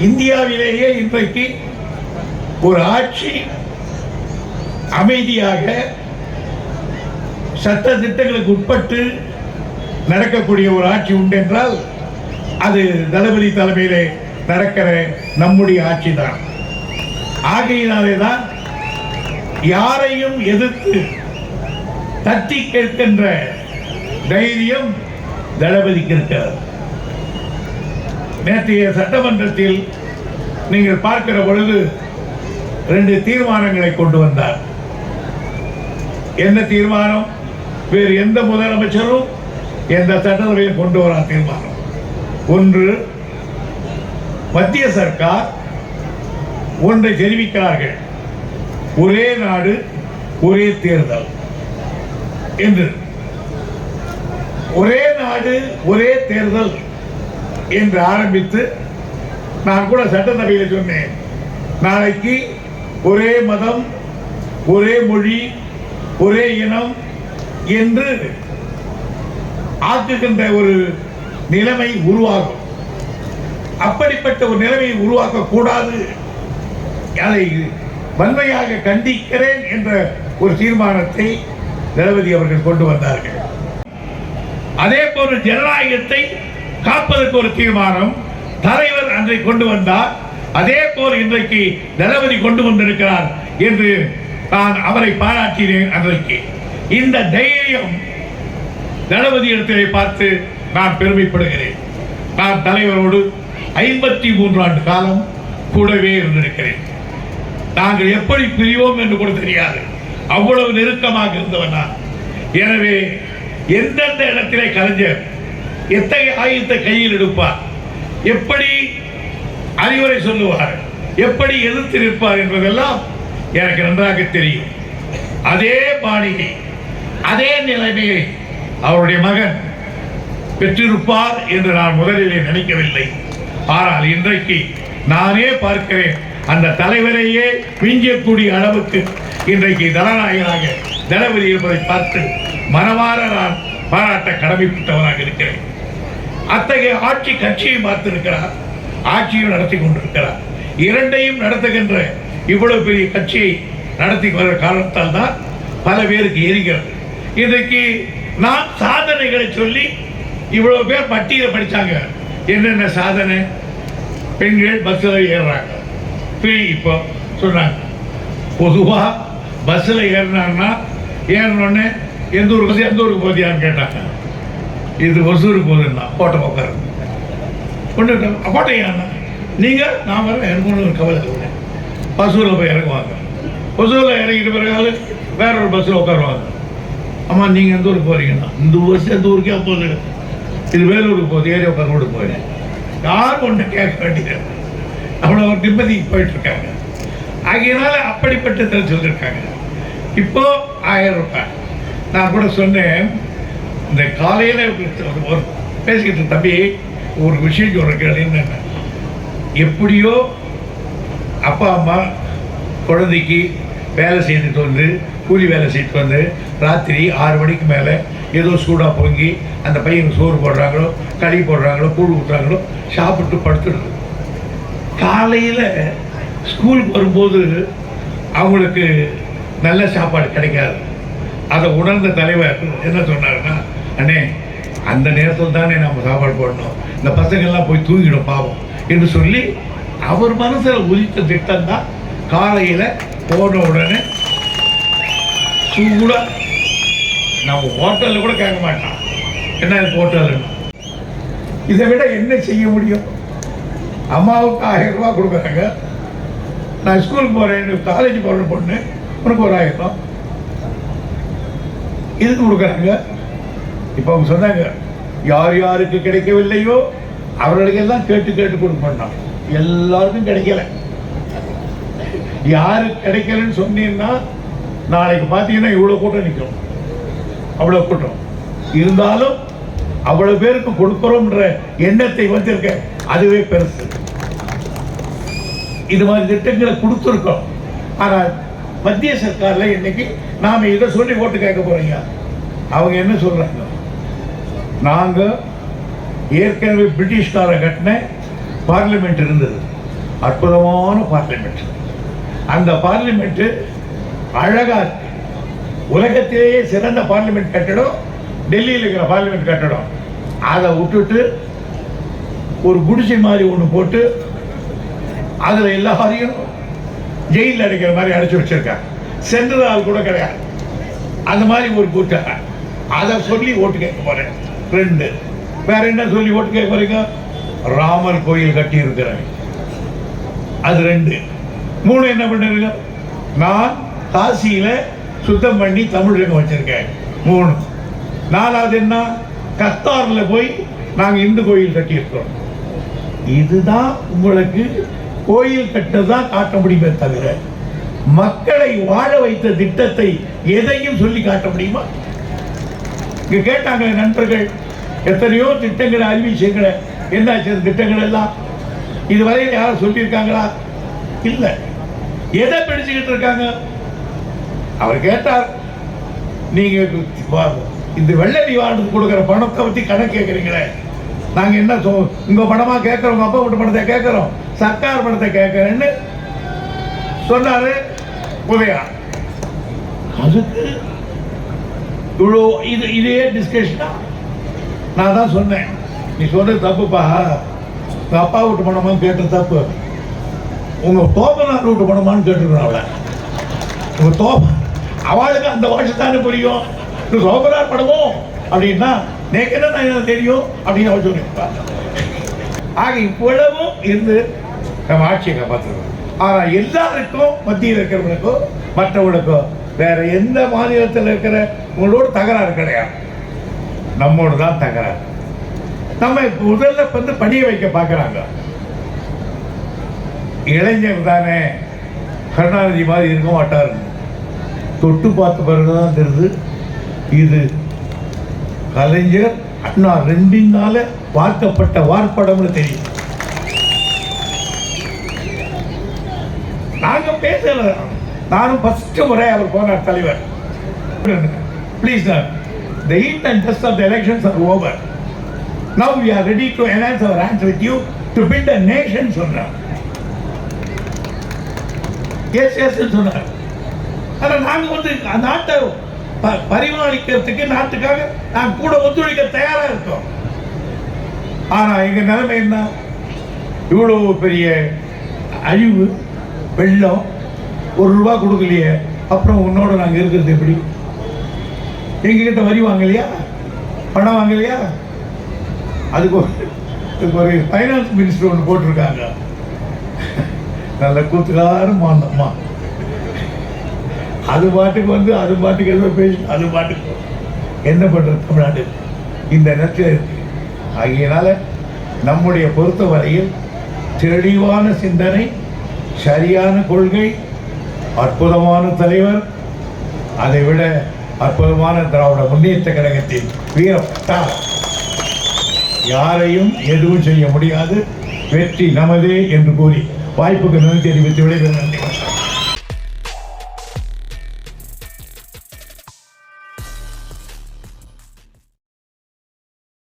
இந்தியாவிலேயே இன்றைக்கு ஒரு ஆட்சி அமைதியாக சட்ட திட்டங்களுக்கு உட்பட்டு நடக்கக்கூடிய ஒரு ஆட்சி உண்டென்றால் அது தளபதி தலைமையிலே நடக்கிற நம்முடைய ஆட்சி தான் ஆகையினாலே தான் யாரையும் எதிர்த்து தட்டி கேட்கின்ற தைரியம் தளபதிக்கு இருக்கிறது. நேற்றைய சட்டமன்றத்தில் நீங்கள் பார்க்கிற பொழுது ரெண்டு தீர்மானங்களை கொண்டு வந்தார். என்ன தீர்மானம்? வேறு எந்த முதலமைச்சரும் எந்த சட்டசபையில் கொண்டு வரா தீர்மானம். ஒன்று மத்திய சர்க்கார் ஒன்றை தெரிவிக்கிறார்கள். ஒரே நாடு ஒரே தேர்தல் என்று. ஒரே நாடு ஒரே தேர்தல். என்று ஆரம்பித்து நான் கூட சட்டசபையில் சொன்னேன். நாளைக்கு ஒரே மதம் ஒரே மொழி ஒரே இனம் என்று ஆக்குகின்ற ஒரு நிலைமை உருவாகும். அப்படிப்பட்ட ஒரு நிலைமையை உருவாக்க கூடாது. அதை வன்மையாக கண்டிக்கிறேன் என்ற ஒரு தீர்மானத்தை தளபதி அவர்கள் கொண்டு வந்தார்கள். அதே போன்று ஜனநாயகத்தை காப்பதற்கு ஒரு தீர்மானம். தலைவர் அன்றை கொண்டு வந்தார். அதே போல் இன்றைக்கு தளபதி கொண்டு வந்திருக்கிறார் என்று நான் அவரை பாராட்டினேன் அன்றைக்கு. இந்த தைரியம் தளபதி இடத்திலே பார்த்து நான் பெருமைப்படுகிறேன். நான் தலைவரோடு ஐம்பத்தி மூன்று ஆண்டு காலம் கூடவே இருந்திருக்கிறேன். நாங்கள் எப்படி பிரிவோம் என்று கூட தெரியாது. அவ்வளவு நெருக்கமாக இருந்தவன் நான். எனவே எந்தெந்த இடத்திலே கலைஞர் எத்தகைய ஆயுதத்தை கையில் எடுப்பார்? எப்படி அறிவுரை சொல்லுவார்? எப்படி எதிர்த்து நிற்பார் என்பதெல்லாம் எனக்கு நன்றாக தெரியும். அதே பாணியை அதே நிலைமையை அவருடைய மகன் பெற்றிருப்பார் என்று நான் முதலிலே நினைக்கவில்லை. ஆனால் இன்றைக்கு நானே பார்க்கிறேன் அந்த தலைவரையே மிஞ்சக்கூடிய அளவுக்கு இன்றைக்கு தனநாயகனாக தளபதி இருப்பதை பார்த்து மனவார நான் பாராட்ட கடமைப்பட்டவராக இருக்கிறேன். அத்தகைய ஆட்சி கட்சியை பார்த்திருக்கிறார். ஆட்சியும் நடத்தி கொண்டிருக்கிறார். இரண்டையும் நடத்துகின்ற இவ்வளவு பெரிய கட்சியை நடத்தி வர காரணத்தால் தான் பல பேருக்கு எரிகிறது. இன்றைக்கு நான் சாதனைகளை சொல்லி இவ்வளவு பேர் பட்டியலை படித்தாங்க என்னென்ன சாதனை? பெண்கள் பஸ்ஸில் ஏறுறாங்க. ஃப்ரீ இப்போ சொன்னாங்க பொதுவாக பஸ்ஸில் ஏறினாங்கன்னா ஏறினோடனே எந்த ஊருக்கு எந்த ஊருக்கு போதியான்னு கேட்டாங்க. இது ஒசூர் போகுதுன்னா போட்ட உட்காரு கொண்டு போட்ட நீங்கள் நான் வர எனக்கு ஒன்றும் கவலை இல்லை. பசூரில் போய் இறங்குவாங்க. ஒசூரில் இறங்கிட்ட பிறகு வேற ஒரு பஸ்ஸில் உட்காருவாங்க. அம்மா நீங்கள் எந்த ஊருக்கு போகிறீங்கன்னா இந்த பஸ் எந்த ஊருக்கே போகுது இது வேலூருக்கு போகுது ஏரியா உட்கார கூட போயிடுறேன் யாரும் ஒன்று கேட்க வேண்டியது அவ்வளோ ஒரு நிம்மதிக்கு போயிட்டுருக்காங்க ஆகியனால ஆகையினால அப்படிப்பட்டதில் சொல்லியிருக்காங்க. இப்போ ஆயிரம் ரூபாய். நான் கூட சொன்னேன் இந்த காலையில் ஒரு பேசிக்கிட்டு தம்பி ஒரு விஷயம் சொல்கிற கேள்வி என்னென்ன எப்படியோ அப்பா அம்மா குழந்தைக்கு வேலை செய்துட்டு வந்து கூலி வேலை செய்துட்டு வந்து ராத்திரி ஆறு மணிக்கு மேலே ஏதோ சூடாக பொங்கி அந்த பையனுக்கு சோறு போடுறாங்களோ களி போடுறாங்களோ கூழ் ஊற்றுறாங்களோ சாப்பிட்டு படுத்துடுது. காலையில் ஸ்கூலுக்கு வரும்போது அவங்களுக்கு நல்ல சாப்பாடு கிடைக்காது. அதை உணர்ந்த தலைவர் என்ன சொன்னாருன்னா அண்ணே அந்த நேரத்தில் தானே நம்ம சாப்பாடு போடணும். இந்த பசங்கள்லாம் போய் தூங்கிடும் பாவம். என்று சொல்லி அவர் மனசில் உதித்த திட்டம் தான் காலையில் போன உடனே சூடாக நம்ம ஹோட்டலில் கூட கேட்க மாட்டான். என்ன ஹோட்டல் இதை விட என்ன செய்ய முடியும்? அம்மாவுக்கு ஆயிரம் ரூபா கொடுக்குறாங்க. நான் ஸ்கூலுக்கு போகிறேன் காலேஜ் போகிற பொண்ணு உனக்கு ஒரு ஆயிரம் ரூபா இது கொடுக்குறாங்க. இப்போ அவங்க சொன்னாங்க யார் யாருக்கு கிடைக்கவில்லையோ அவர்களுக்கெல்லாம் கேட்டு கேட்டு கொடுப்போம் எல்லாருக்கும் கிடைக்கல. யாருக்கு கிடைக்கலன்னு சொன்னீங்கன்னா நாளைக்கு பார்த்தீங்கன்னா இவ்வளோ கூட்டம் நிற்கும். அவ்வளோ கூட்டம். இருந்தாலும் அவ்வளவு பேருக்கு கொடுக்கிறோம்ன்ற எண்ணத்தை வந்திருக்க அதுவே பெருசு. இது மாதிரி திட்டங்களை கொடுத்துருக்கோம். ஆனால் மத்திய சர்க்கார்ல இன்னைக்கு நாம இதை சொல்லி ஓட்டு கேட்க போறீங்க. அவங்க என்ன சொல்றாங்க? நாங்க ஏற்கனவே பிரிட்டிஷ்கார கட்டின பார்லிமெண்ட் இருந்தது. அற்புதமான பார்லிமெண்ட். அந்த பார்லிமெண்ட் அழகா இருக்கு. உலகத்திலேயே சிறந்த பார்லிமெண்ட் கட்டடம் டெல்லியில் இருக்கிற பார்லிமெண்ட் கட்டடம். அதை விட்டுட்டு ஒரு குடிசை மாதிரி ஒன்று போட்டு அதில் எல்லாரையும் ஜெயிலில் அடைக்கிற மாதிரி அடைச்சி வச்சிருக்காங்க. சென்ட்ரல் ஆள் கூட கிடையாது. அந்த மாதிரி ஒரு கூட்டம் அதை சொல்லி ஓட்டு கேட்க போறேன். ரெண்டு. வேற என்ன சொல்லி ஓட்டு கேட்க போறீங்க? ராமர் கோயில் கட்டி இருக்கிறேன் அது ரெண்டு. மூணு என்ன பண்ணுறீங்க நான் காசியில சுத்தம் பண்ணி தமிழகம் வச்சிருக்கேன். மூணு. நாலாவது என்ன? கத்தார்ல போய் நாங்க இந்து கோயில் கட்டியிருக்கிறோம். இதுதான் உங்களுக்கு கோயில் கட்டதான் காட்ட முடியுமே தவிர மக்களை வாழ வைத்த திட்டத்தை எதையும் சொல்லி காட்ட முடியுமா? இங்க கேட்டாங்க நண்பர்கள் எத்தனையோ திட்டங்களை அறிவிச்சீங்களே என்னாச்சு திட்டங்கள் எல்லாம்? இதுவரையில் யாரும் சொல்லியிருக்காங்களா? இல்லை. எதை பிடிச்சுக்கிட்டு இருக்காங்க? அவர் கேட்டார் நீங்க வா- இந்த வெள்ள நிவாரணத்துக்கு கொடுக்குற பணத்தை பத்தி கணக்கு கேட்குறீங்களே. நாங்க என்ன சொ உங்க பணமா கேட்கறோம் உங்க அப்பா வீட்டு பணத்தை கேட்கறோம். சர்க்கார் பணத்தை கேட்கறேன்னு சொன்னாரு உதயா. அதுக்கு இவ்வளோ இது இதே டிஸ்கஷனா நான் தான் சொன்னேன். நீ சொன்ன தப்புப்பா. உங்கள் அப்பா வீட்டு பணமான்னு கேட்ட தப்பு. உங்கள் தோப்பனார் வீட்டு பணமான்னு கேட்டுருக்கணும் அவளை. உங்க தோப்ப அவளுக்கு அந்த வாட்சி தானே புரியும். இது சோபனார் படமோ அப்படின்னா நேக்கு என்ன நான் தெரியும் அப்படின்னு அவள் சொல்லியிருப்பா. ஆக இவ்வளவும் இருந்து நம்ம ஆட்சியை காப்பாற்றுறோம் ஆனா எல்லாருக்கும் மத்தியில் இருக்கிறவங்களுக்கும் மற்றவங்களுக்கும் வேற எந்த மாநிலத்தில் இருக்கிற உங்களோட தகராறு கிடையாது. நம்மோடு தான் தகராறு. நம்ம முதல்ல வந்து பணியை வைக்க பார்க்குறாங்க. இளைஞர் தானே கருணாநிதி மாதிரி இருக்க மாட்டார். தொட்டு பார்த்த பிறகுதான் தெரியுது இது கலைஞர் அண்ணா ரெண்டினால பார்க்கப்பட்ட வார்ப்படம்னு தெரியும். நாங்கள் பேசல. நானும் ஃபர்ஸ்ட் முறை அவர் போனார் தலைவர். Please sir the heat and dust of the elections are over now we are ready to enhance our hands with you to build a nation சொன்னார் எஸ் எஸ் சொன்னார் ஆனால் நாங்கள் வந்து அந்த நாட்டை ப- பரிமாளிக்கிறதுக்கு நாட்டுக்காக நாங்கள் கூட ஒத்துழைக்க தயாராக இருக்கோம். ஆனால் எங்கள் நிலைமை என்ன? இவ்வளோ பெரிய அழிவு வெள்ளம் ஒரு ரூபா கொடுக்கலையே. அப்புறம் உன்னோட நாங்கள் இருக்கிறது எப்படி? எங்ககிட்ட வரி வாங்கலையா? பணம் வாங்கலையா? அதுக்கு ஒரு ஒரு ஃபைனான்ஸ் மினிஸ்டர் ஒன்று போட்டிருக்காங்க. நல்ல கூத்துக்காரும் மாந்தம்மா. அது பாட்டுக்கு வந்து அது பாட்டுக்கு எல்லாம் பேசி அது பாட்டுக்கு. என்ன பண்ணுறது தமிழ்நாடு? இந்த நேரத்தில் இருக்கு. ஆகியனால நம்முடைய பொறுத்தவரையில் தெளிவான சிந்தனை சரியான கொள்கை அற்புதமான தலைவர் அதை விட அற்புதமான திராவிட முன்னேற்ற கழகத்தின் வீரப்பட்டார் யாரையும் எதுவும் செய்ய முடியாது. வெற்றி நமதே என்று கூறி வாய்ப்புக்கு நன்றி தெரிவித்து விடைபெறும் நன்றி